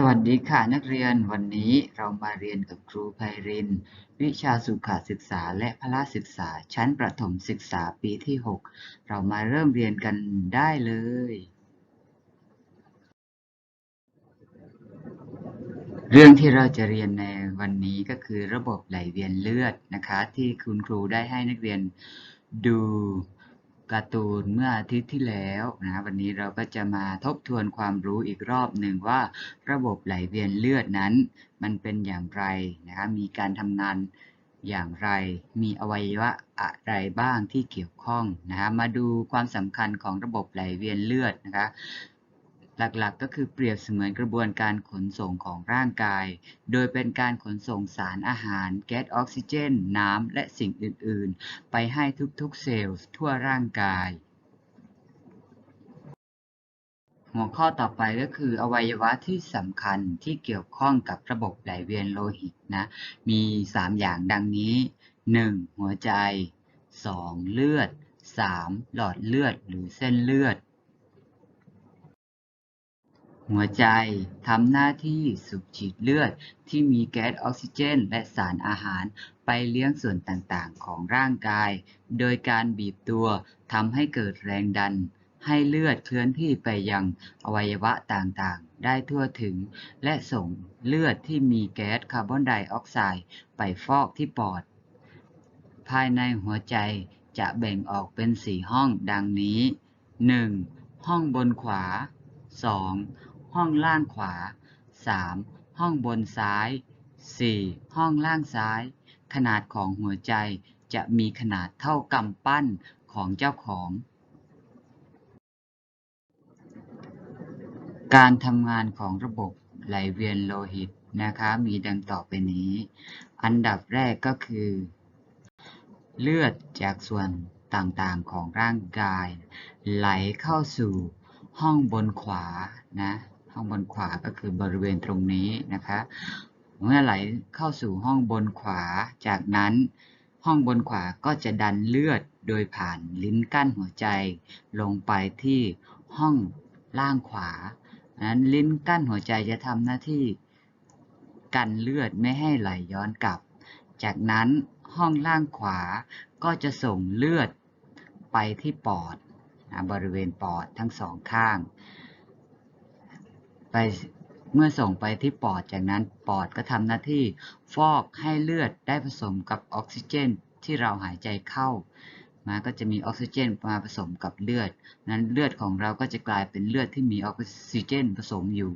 สวัสดีค่ะนักเรียนวันนี้เรามาเรียนกับครูไพริน วิชาสุขศึกษาและพละศึกษาชั้นประถมศึกษาปีที่ 6 เรามาเริ่มเรียนกันได้เลย เรื่องที่เราจะเรียนในวันนี้ก็คือระบบไหลเวียนเลือดนะคะ ที่คุณครูได้ให้นักเรียนดู การ์ตูนเมื่ออาทิตย์ที่แล้วนะวันนี้เราก็จะมาทบทวนความรู้อีกรอบหนึ่งว่า ระบบไหลเวียนเลือดนั้น มันเป็นอย่างไรนะครับมีการทำงานอย่างไร มีอวัยวะอะไรบ้างที่เกี่ยวข้องนะคะมาดูความสำคัญของระบบไหลเวียนเลือดนะคะ หลักๆ ก็คือเปรียบเสมือนกระบวนการขนส่งของร่างกาย โดยเป็นการขนส่งสารอาหาร แก๊สออกซิเจน น้ำ และสิ่งอื่น ๆ ไปให้ทุกๆ เซลล์ทั่วร่างกาย หัวข้อต่อไปก็คืออวัยวะที่สำคัญที่เกี่ยวข้องกับระบบไหลเวียนโลหิตนะ มี 3 อย่างดังนี้ 1. หัวใจ 2. เลือด 3. หลอดเลือดหรือเส้นเลือด หัวใจทำหน้าที่สูบฉีดเลือดที่มีแก๊สออกซิเจน และสารอาหารไปเลี้ยงส่วนต่างๆ ของร่างกาย โดยการบีบตัวทำให้เกิดแรงดัน ให้เลือดเคลื่อนที่ไปยังอวัยวะต่างๆ ได้ทั่วถึง และส่งเลือดที่มีแก๊สคาร์บอนไดออกไซด์ไปฟอกที่ปอด ภายในหัวใจจะแบ่งออกเป็นสี่ห้องดังนี้ 1. ห้องบนขวา 2. ห้องล่างขวา 3. ห้องบนซ้าย 4. ห้องล่างซ้าย ขนาดของหัวใจจะมีขนาดเท่ากำปั้นของเจ้าของ การทำงานของระบบไหลเวียนโลหิตนะคะ มีดังต่อไปนี้ อันดับแรกก็คือ เลือดจากส่วนต่างๆของร่างกาย ไหลเข้าสู่ห้องบนขวานะ ห้องบนขวาก็คือบริเวณตรงนี้นะคะ เมื่อไหลเข้าสู่ห้องบนขวา จากนั้นห้องบนขวาก็จะดันเลือดโดยผ่านลิ้นกั้นหัวใจ ลงไปที่ห้องล่างขวานั้นลิ้นกั้นหัวใจจะทำหน้าที่กันเลือดไม่ให้ไหลย้อนกลับ จากนั้นห้องล่างขวาก็จะส่งเลือดไปที่ปอดบริเวณปอดทั้งสองข้าง ไปเมื่อส่งไปที่ปอด จากนั้นปอดก็ทำหน้าที่ฟอกให้เลือดได้ผสมกับออกซิเจนที่เราหายใจเข้า มาก็จะมีออกซิเจนมาผสมกับเลือด นั้นเลือดของเราก็จะกลายเป็นเลือดที่มีออกซิเจนผสมอยู่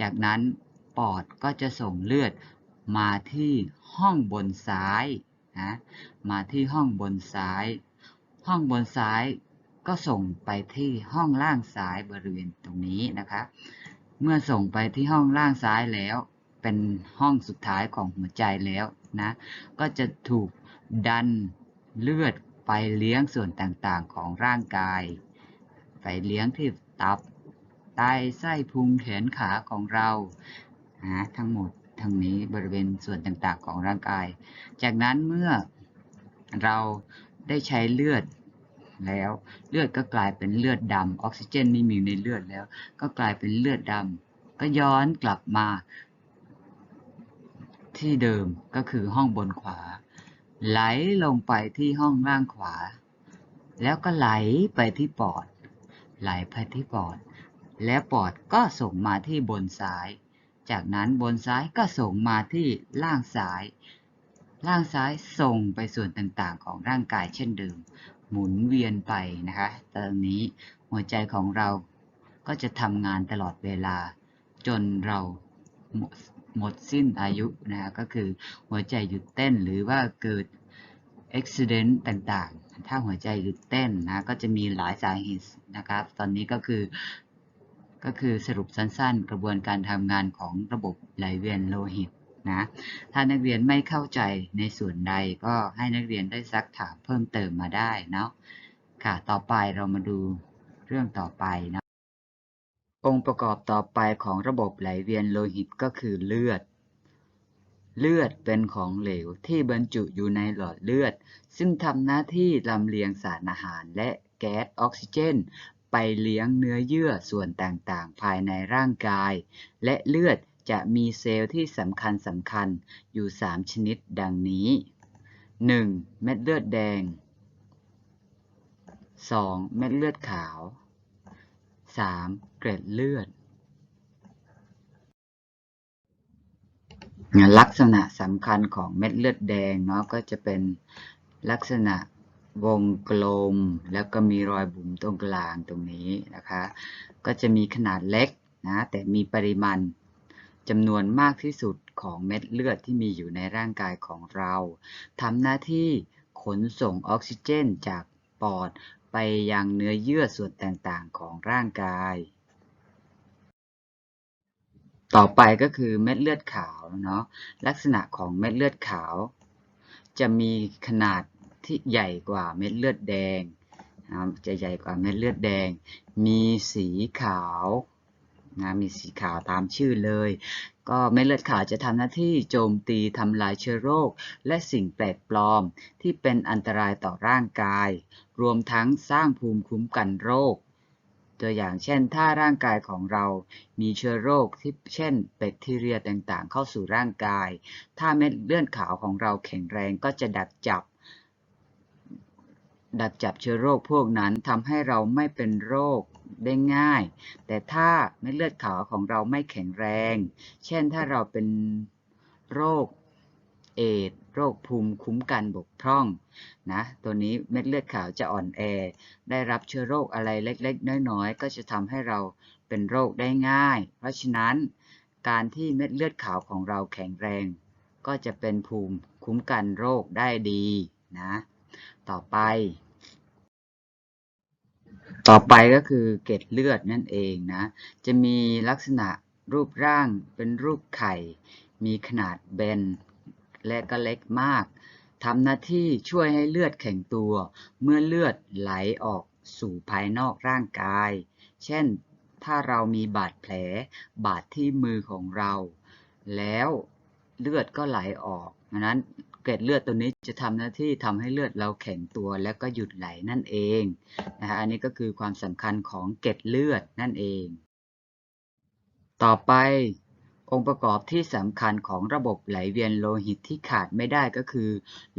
จากนั้นปอดก็จะส่งเลือดมาที่ห้องบนซ้ายนะมาที่ห้องบนซ้าย ห้องบนซ้ายก็ส่งไปที่ห้องล่างซ้ายบริเวณตรงนี้นะคะ เมื่อส่งไปที่ห้องล่างซ้ายแล้ว เป็นห้องสุดท้ายของหัวใจแล้วนะ ก็จะถูกดันเลือดไปเลี้ยงส่วนต่างๆของร่างกาย ไปเลี้ยงที่ตับ ไต ไส้พุง แขนขาของเรานะทั้งหมดทั้งนี้บริเวณส่วนต่างๆของร่างกาย จากนั้นเมื่อเราได้ใช้เลือด แล้ว เลือดก็กลายเป็นเลือดดำออกซิเจนไม่มีในเลือดแล้ว ก็กลายเป็นเลือดดำก็ย้อนกลับมา ที่เดิมก็คือห้องบนขวา ไหลลงไปที่ห้องล่างขวา แล้วก็ไหลไปที่ปอด ไหลไปที่ปอด แล้วปอดก็ส่งมาที่บนซ้าย จากนั้นบนซ้ายก็ส่งมาที่ล่างซ้ายล่างซ้ายส่งไปส่วนต่างๆ ของร่างกายเช่นเดิม หมุนเวียนไปนะคะตอนนี้หัวใจของเราก็จะทำงานตลอดเวลา จนเราหมดหมดสิ้นอายุนะคะก็คือหัวใจหยุดเต้นหรือว่าเกิดอุบิเหตุต่างๆ ถ้าหัวใจหยุดเต้นนะก็จะมีหลายสาเหตุนะครับ ตอนนี้ก็คือก็คือสรุปสั้นๆ กระบวนการทำงานของระบบไหลเวียนโลหิต นะ ถ้านักเรียนไม่เข้าใจในส่วนใดก็ให้นักเรียนได้ซักถามเพิ่มเติมมาได้เนาะ ค่ะ ต่อไปเรามาดูเรื่องต่อไปนะ องค์ประกอบต่อไปของระบบไหลเวียนโลหิตก็คือเลือด เลือดเป็นของเหลวที่บรรจุอยู่ในหลอดเลือด ซึ่งทำหน้าที่ลำเลียงสารอาหารและแก๊สออกซิเจนไปเลี้ยงเนื้อเยื่อส่วนต่างๆ ภายในร่างกาย และเลือด จะมีเซลล์ที่สำคัญสำคัญอยู่ 3 ชนิดดังนี้ 1. เม็ดเลือดแดง 2. เม็ดเลือดขาว 3. เกล็ดเลือด ลักษณะสำคัญของเม็ดเลือดแดงเนาะก็จะเป็นลักษณะวงกลม แล้วก็มีรอยบุ๋มตรงกลางตรงนี้นะคะ ก็จะมีขนาดเล็กนะแต่มีปริมาณ จำนวนมากที่สุดของเม็ดเลือดที่มีอยู่ในร่างกายของเราทำหน้าที่ขนส่งออกซิเจนจากปอดไปยังเนื้อเยื่อส่วนต่างๆของร่างกาย ต่อไปก็คือเม็ดเลือดขาวเนาะลักษณะของเม็ดเลือดขาว จะมีขนาดที่ใหญ่กว่าเม็ดเลือดแดงจะใหญ่กว่าเม็ดเลือดแดง มีสีขาว นะมีสีขาวตามชื่อเลย ก็เม็ดเลือดขาวจะทำหน้าที่โจมตีทำลายเชื้อโรค และสิ่งแปลกปลอมที่เป็นอันตรายต่อร่างกาย รวมทั้งสร้างภูมิคุ้มกันโรค ตัวอย่างเช่น ถ้าร่างกายของเรามีเชื้อโรคที่เช่นแบคทีเรียต่างๆ เข้าสู่ร่างกาย ถ้าเม็ดเลือดขาวของเราแข็งแรงก็จะดักจับดักจับเชื้อโรคพวกนั้นทำให้เราไม่เป็นโรค ได้ง่าย แต่ถ้าเม็ดเลือดขาวของเราไม่แข็งแรง เช่นถ้าเราเป็นโรคเอดโรคภูมิคุ้มกันบกพร่องนะตัวนี้เม็ดเลือดขาวจะอ่อนแอ ได้รับเชื้อโรคอะไรเล็ก ๆ น้อยๆ ก็จะทำให้เราเป็นโรคได้ง่าย เพราะฉะนั้นการที่เม็ดเลือดขาวของเราแข็งแรง ก็จะเป็นภูมิคุ้มกันโรคได้ดีนะ ต่อไป ต่อไปก็คือเกล็ดเลือดนั่นเองนะ จะมีลักษณะรูปร่างเป็นรูปไข่ มีขนาดเบนและก็เล็กมากทำหน้าที่ช่วยให้เลือดแข็งตัว เมื่อเลือดไหลออกสู่ภายนอกร่างกาย เช่น ถ้าเรามีบาดแผล บาดที่มือของเรา แล้วเลือดก็ไหลออกดังนั้น เกล็ดเลือดตัวนี้จะทำหน้าที่ทำให้เลือดเราแข็งตัวแล้วก็หยุดไหลนั่นเองนะฮะอันนี้ก็คือความสำคัญของเกล็ดเลือดนั่นเอง ต่อไปองค์ประกอบที่สำคัญของระบบไหลเวียนโลหิตที่ขาดไม่ได้ก็คือ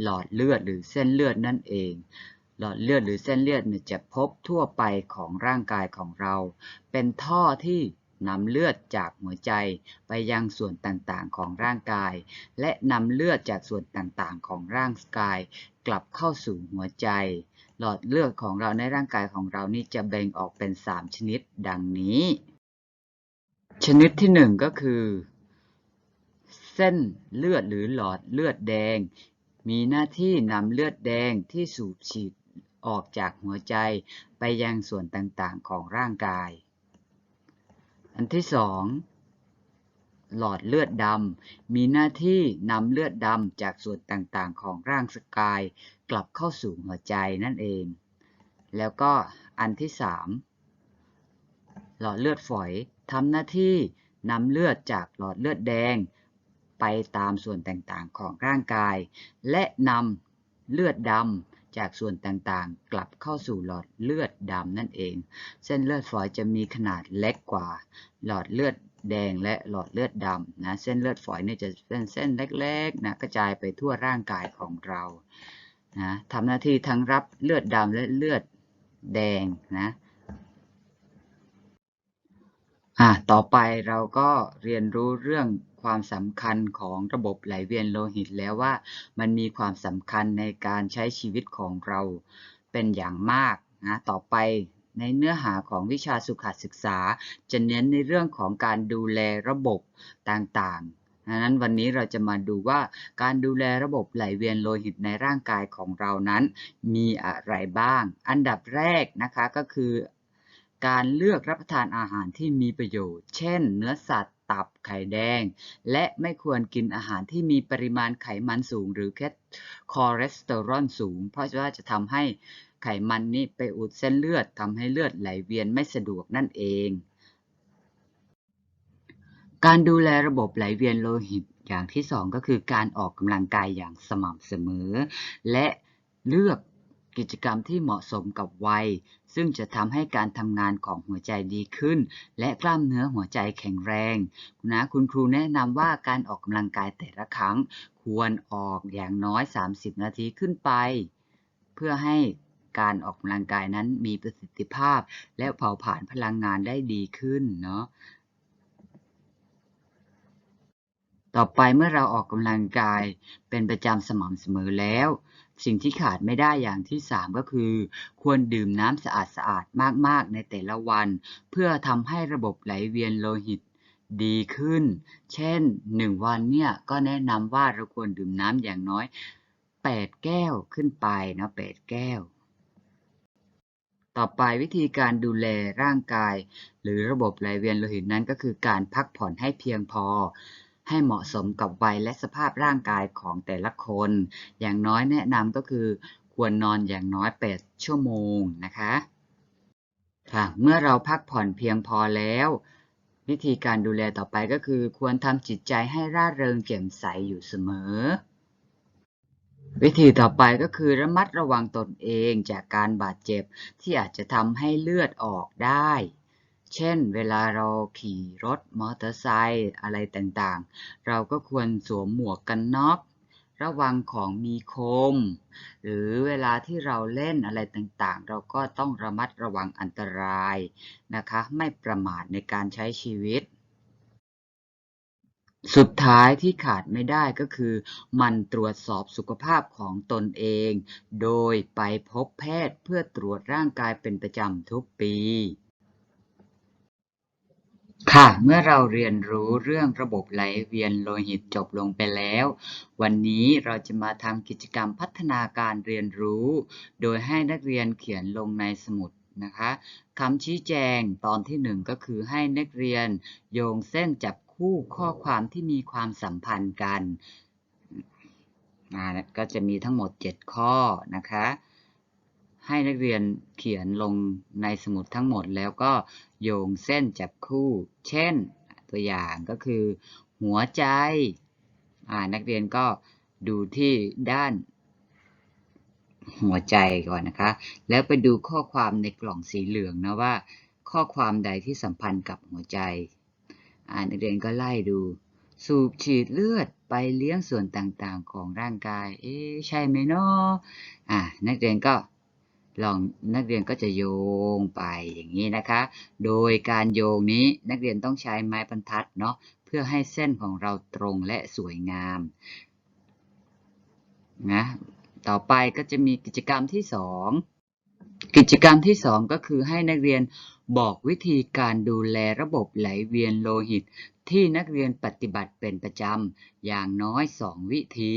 หลอดเลือดหรือเส้นเลือดนั่นเอง หลอดเลือดหรือเส้นเลือดเนี่ยจะพบทั่วไปของร่างกายของเรา เป็นท่อที่ นำเลือดจากหัวใจไปยังส่วนต่างๆของร่างกาย และนำเลือดจากส่วนต่างๆของร่างกาย กลับเข้าสู่หัวใจ หลอดเลือดของเราในร่างกายของเรานี่จะแบ่งออกเป็น 3 ชนิดดังนี้ ชนิดที่ 1 ก็คือ เส้นเลือดหรือหลอดเลือดแดง มีหน้าที่นำเลือดแดงที่สูบฉีดออกจากหัวใจไปยังส่วนต่างๆของร่างกาย อันที่สองหลอดเลือดดำมีหน้าที่นำเลือดดำจากส่วนต่างๆ ของร่างกาย กลับเข้าสู่หัวใจนั่นเอง แล้วก็อันที่สามหลอดเลือดฝอยทำหน้าที่นำเลือดจากหลอดเลือดแดง ไปตามส่วนต่างๆของร่างกาย และนำเลือดดำ จากส่วนต่างๆ กลับเข้าสู่หลอดเลือดดำนั่นเอง เส้นเลือดฝอยจะมีขนาดเล็กกว่า หลอดเลือดแดงและหลอดเลือดดำนะเส้นเลือดฝอยเนี่ยจะเป็นเส้นเล็กๆนะกระจายไปทั่วร่างกายของเรานะทำหน้าที่ทั้งรับเลือดดำและเลือดแดงนะ อะต่อไปเราก็เรียนรู้เรื่องความสำคัญของระบบไหลเวียนโลหิตแล้วว่า มันมีความสำคัญในการใช้ชีวิตของเราเป็นอย่างมากนะต่อไปในเนื้อหาของวิชาสุขศึกษา จะเน้นในเรื่องของการดูแลระบบต่างๆดังนั้นวันนี้เราจะมาดูว่าการดูแลระบบไหลเวียนโลหิตในร่างกายของเรานั้น มีอะไรบ้าง อันดับแรกนะคะก็คือ การเลือกรับประทานอาหารที่มีประโยชน์ เช่น เนื้อสัตว์ ตับ ไข่แดง และไม่ควรกินอาหารที่มีปริมาณไขมันสูง หรือคอเลสเตอรอลสูง เพราะว่าจะทำให้ไขมันนี้ไปอุดเส้นเลือดทำให้เลือดไหลเวียนไม่สะดวกนั่นเอง การดูแลระบบไหลเวียนโลหิตอย่างที่สองก็คือการออกกำลังกายอย่างสม่ำเสมอ และเลือก กิจกรรมที่เหมาะสมกับวัย ซึ่งจะทำให้การทำงานของหัวใจดีขึ้น และกล้ามเนื้อหัวใจแข็งแรงนะคุณครูแนะนำว่าการออกกำลังกายแต่ละครั้ง ควรออกอย่างน้อย 30 นาทีขึ้นไป เพื่อให้การออกกำลังกายนั้นมีประสิทธิภาพ และเผาผลาญพลังงานได้ดีขึ้นเนาะต่อไปเมื่อเราออกกำลังกายเป็นประจำสม่ำเสมอแล้ว สิ่งที่ขาดไม่ได้อย่างที่ 3 ก็คือ ควรดื่มน้ำสะอาดสะอาดๆมาก ๆ ในแต่ละวัน เพื่อทำให้ระบบไหลเวียนโลหิตดีขึ้น เช่น 1 วันเนี่ยก็แนะนำว่าเราควรดื่มน้ำอย่างน้อย 8 แก้วขึ้นไปนะ8แก้ว ต่อไปวิธีการดูแลร่างกาย หรือระบบไหลเวียนโลหิตนั้นก็คือการพักผ่อนให้เพียงพอ ให้เหมาะสมกับวัยและสภาพร่างกายของแต่ละคน อย่างน้อยแนะนำก็คือ ควรนอนอย่างน้อย 8 ชั่วโมงนะคะค่ะเมื่อเราพักผ่อนเพียงพอแล้ว วิธีการดูแลต่อไปก็คือ ควรทำจิตใจให้ร่าเริงแจ่มใสอยู่เสมอ วิธีต่อไปก็คือระมัดระวังตนเองจากการบาดเจ็บที่อาจจะทำให้เลือดออกได้ เช่น เวลาเราขี่รถมอเตอร์ไซค์อะไรต่างๆ เราก็ควรสวมหมวกกันน็อกระวังของมีคม หรือเวลาที่เราเล่นอะไรต่างๆ เราก็ต้องระมัดระวังอันตรายนะคะ ไม่ประมาทในการใช้ชีวิต สุดท้ายที่ขาดไม่ได้ก็คือ มันตรวจสอบสุขภาพของตนเอง โดยไปพบแพทย์เพื่อตรวจร่างกายเป็นประจำทุกปี ค่ะ เมื่อเราเรียนรู้เรื่องระบบไหลเวียนโลหิตจบลงไปแล้ว วันนี้เราจะมาทำกิจกรรมพัฒนาการเรียนรู้ โดยให้นักเรียนเขียนลงในสมุดนะคะคำชี้แจงตอนที่หนึ่งก็คือให้นักเรียนโยงเส้นจับคู่ข้อความที่มีความสัมพันธ์กันอ่าก็จะมีทั้งหมด 7 ข้อนะคะ ให้นักเรียนเขียนลงในสมุดทั้งหมด แล้วก็โยงเส้นจับคู่ เช่น ตัวอย่างก็คือ หัวใจ นักเรียนก็ดูที่ด้านหัวใจก่อนนะคะ แล้วไปดูข้อความในกล่องสีเหลืองนะว่า ข้อความใดที่สัมพันธ์กับหัวใจนักเรียนก็ไล่ดูสูบฉีดเลือดไปเลี้ยงส่วนต่างๆของร่างกาย เอ๊ใช่ไหมเนาะอ่านักเรียนก็ ลองนักเรียนก็จะโยงไปอย่างนี้นะคะ โดยการโยงนี้นักเรียนต้องใช้ไม้บรรทัดเนาะเพื่อให้เส้นของเราตรงและสวยงามนะต่อไปก็จะมีกิจกรรมที่สองกิจกรรมที่สองก็คือให้นักเรียนบอกวิธีการดูแลระบบไหลเวียนโลหิต ที่นักเรียนปฏิบัติเป็นประจำอย่างน้อย 2 วิธี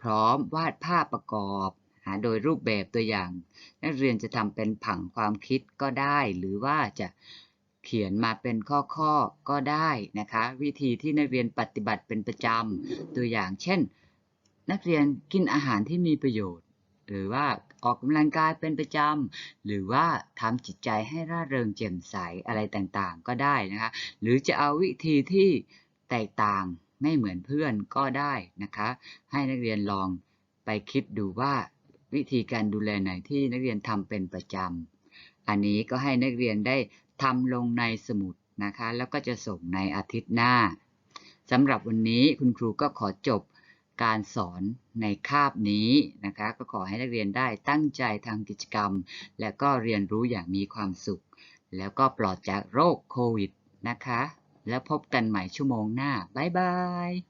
พร้อมวาดภาพประกอบ โดยรูปแบบตัวอย่าง นักเรียนจะทำเป็นผังความคิดก็ได้ หรือว่าจะเขียนมาเป็นข้อๆก็ได้นะคะ วิธีที่นักเรียนปฏิบัติเป็นประจำตัวอย่าง เช่น นักเรียนกินอาหารที่มีประโยชน์ หรือว่าออกกำลังกายเป็นประจำหรือว่าทำจิตใจให้ร่าเริงแจ่มใสอะไรต่างๆ ก็ได้นะคะ หรือจะเอาวิธีที่แตกต่างไม่เหมือนเพื่อนก็ได้นะคะ ให้นักเรียนลองไปคิดดูว่า วิธีการดูแลไหนที่นักเรียนทำเป็นประจำ อันนี้ก็ให้นักเรียนได้ทำลงในสมุดนะคะ แล้วก็จะส่งในอาทิตย์หน้าสำหรับวันนี้คุณครูก็ขอจบการสอนในคาบนี้นะคะ ก็ขอให้นักเรียนได้ตั้งใจทำกิจกรรม และก็เรียนรู้อย่างมีความสุข แล้วก็ปลอดจากโรคโควิดนะคะ แล้วพบกันใหม่ชั่วโมงหน้า บ๊ายบาย